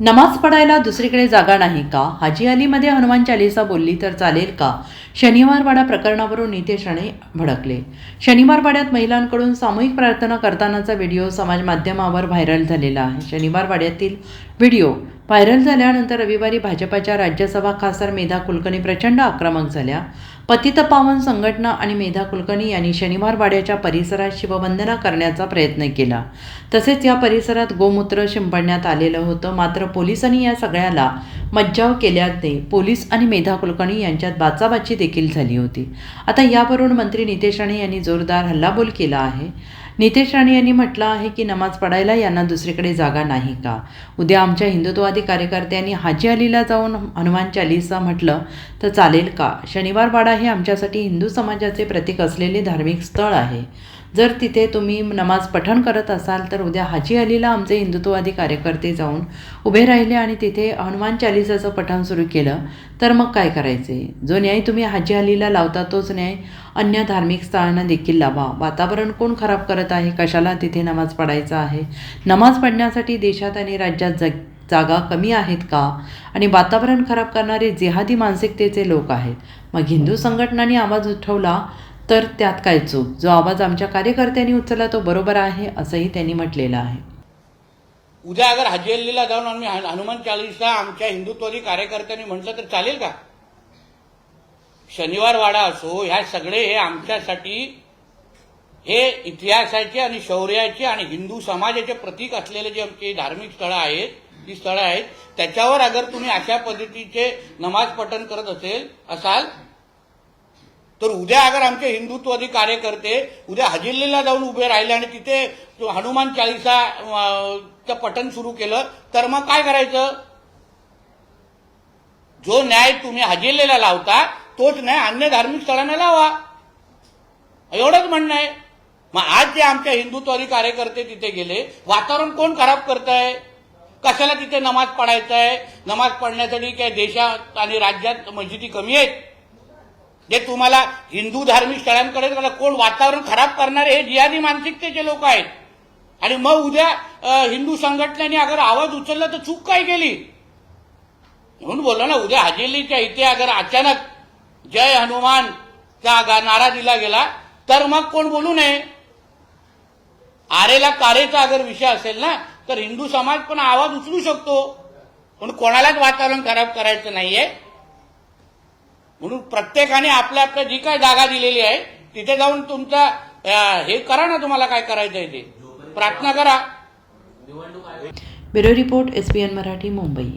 नमाज पडायला दुसरीकडे जागा नाही का? हाजी अलीमध्ये हनुमान चालिसा बोलली तर चालेल का? शनिवारवाडा प्रकरणावरून नितेश राणे भडकले. शनिवारवाड्यात महिलांकडून सामूहिक प्रार्थना करतानाचा व्हिडिओ समाज माध्यमावर व्हायरल झालेला आहे. शनिवारवाड्यातील व्हिडिओ व्हायरल झाल्यानंतर रविवारी भाजपाच्या राज्यसभा खासदार मेधा कुलकर्णी प्रचंड आक्रमक झाल्या. पतितपावन संघटना आणि मेधा कुलकर्णी यांनी शनिवार वाड्याच्या परिसरात शिववंदना करण्याचा प्रयत्न केला. तसेच या परिसरात गोमूत्र शिंपडण्यात आलेलं होतं. मात्र पोलिसांनी या सगळ्याला मज्जाव केल्याने पोलीस आणि मेधा कुलकर्णी यांच्यात बाचाबाची देखील झाली होती. आता यावरून मंत्री नितेश राणे यांनी जोरदार हल्लाबोल केला आहे. नितेश राणे यांनी म्हटलं आहे की नमाज पडायला यांना दुसरीकडे जागा नाही का? उद्या आमच्या हिंदुत्ववादी कार्यकर्त्यांनी हाजी अलीला जाऊन हनुमान चालिसा म्हटलं तर चालेल का? शनिवारवाडा हे आमच्यासाठी हिंदू समाजाचे प्रतीक असलेले धार्मिक स्थळ आहे. जर तिथे तुम्ही नमाज पठण करत असाल तर उद्या हाजी अलीला आमचे हिंदुत्ववादी कार्यकर्ते जाऊन उभे राहिले आणि तिथे हनुमान चालिसाचं पठण सुरू केलं तर मग काय करायचे? जो न्याय तुम्ही हाजी अलीला लावता तोच न्याय अन्य धार्मिक स्थळांना देखील लावा. वातावरण कोण खराब करत आहे? कशाला तिथे नमाज पडायचा आहे? नमाज पडण्यासाठी देशात आणि राज्यात जग जागा कमी आहेत का? आणि वातावरण खराब करणारे जिहादी मानसिकतेचे लोक आहेत. मग हिंदू संघटनांनी आवाज उठवला तर त्यात काय चूक? जो आवाज आमच्या कार्यकर्त्यांनी उचलला तो बरोबर आहे असंही त्यांनी म्हटलेलं आहे. उद्या अगर हजेलीला जाऊन आम्ही हनुमान चालीसा आमच्या हिंदुत्वादी कार्यकर्त्यांनी म्हटलं तर चालेल का? शनिवार वाडा असो ह्या सगळे हे आमच्यासाठी हे इतिहासाचे आणि शौर्याचे आणि हिंदू समाजाचे प्रतीक असलेले जे आमची धार्मिक स्थळं आहेत ती स्थळं आहेत त्याच्यावर अगर तुम्ही अशा पद्धतीचे नमाज पठण करत असेल असाल तर उद्या अगर आमचे हिंदुत्वादी कार्यकर्ते उद्या हजिल्लीला जाऊन उभे राहिले आणि तिथे हनुमान चालिसा चं पठण सुरू केलं तर मग काय करायचं? जो न्याय तुम्ही हजेलीला लावता तोच न्याय अन्य धार्मिक स्थळांना लावा. एवढंच म्हणणं आहे. मग आज जे आमच्या हिंदुत्वादी कार्यकर्ते तिथे गेले वातावरण कोण खराब करत आहे कशाला तिथे नमाज पडायचं आहे नमाज पडण्यासाठी काय देशात आणि राज्यात मस्जिदी कमी आहेत? जे तुम्हाला हिंदू धार्मिक स्थळांकडे कोण वातावरण खराब करणारे हे जिहादी मानसिकतेचे लोक आहेत. आणि मग उद्या हिंदू संघटनेने अगर आवाज उचलला तर चूक काय केली? म्हणून बोललो ना उद्या हजेलीच्या इथे अगर अचानक जय हनुमानचा चा नारा दिला गेला तर मग कोण बोलू नये? आरेला कारेचा अगर विषय असेल ना तर हिंदू समाज पण आवाज उचलू शकतो. पण कोणालाच वातावरण खराब करायचं नाहीये. म्हणून प्रत्येकाने आपल्या आपल्या जी काय जागा दिलेली आहे तिथे जाऊन तुमचा हे करा ना तुम्हाला काय करायचं आहे ते. प्रार्थना करा. Bureau report S P N Marathi Mumbai.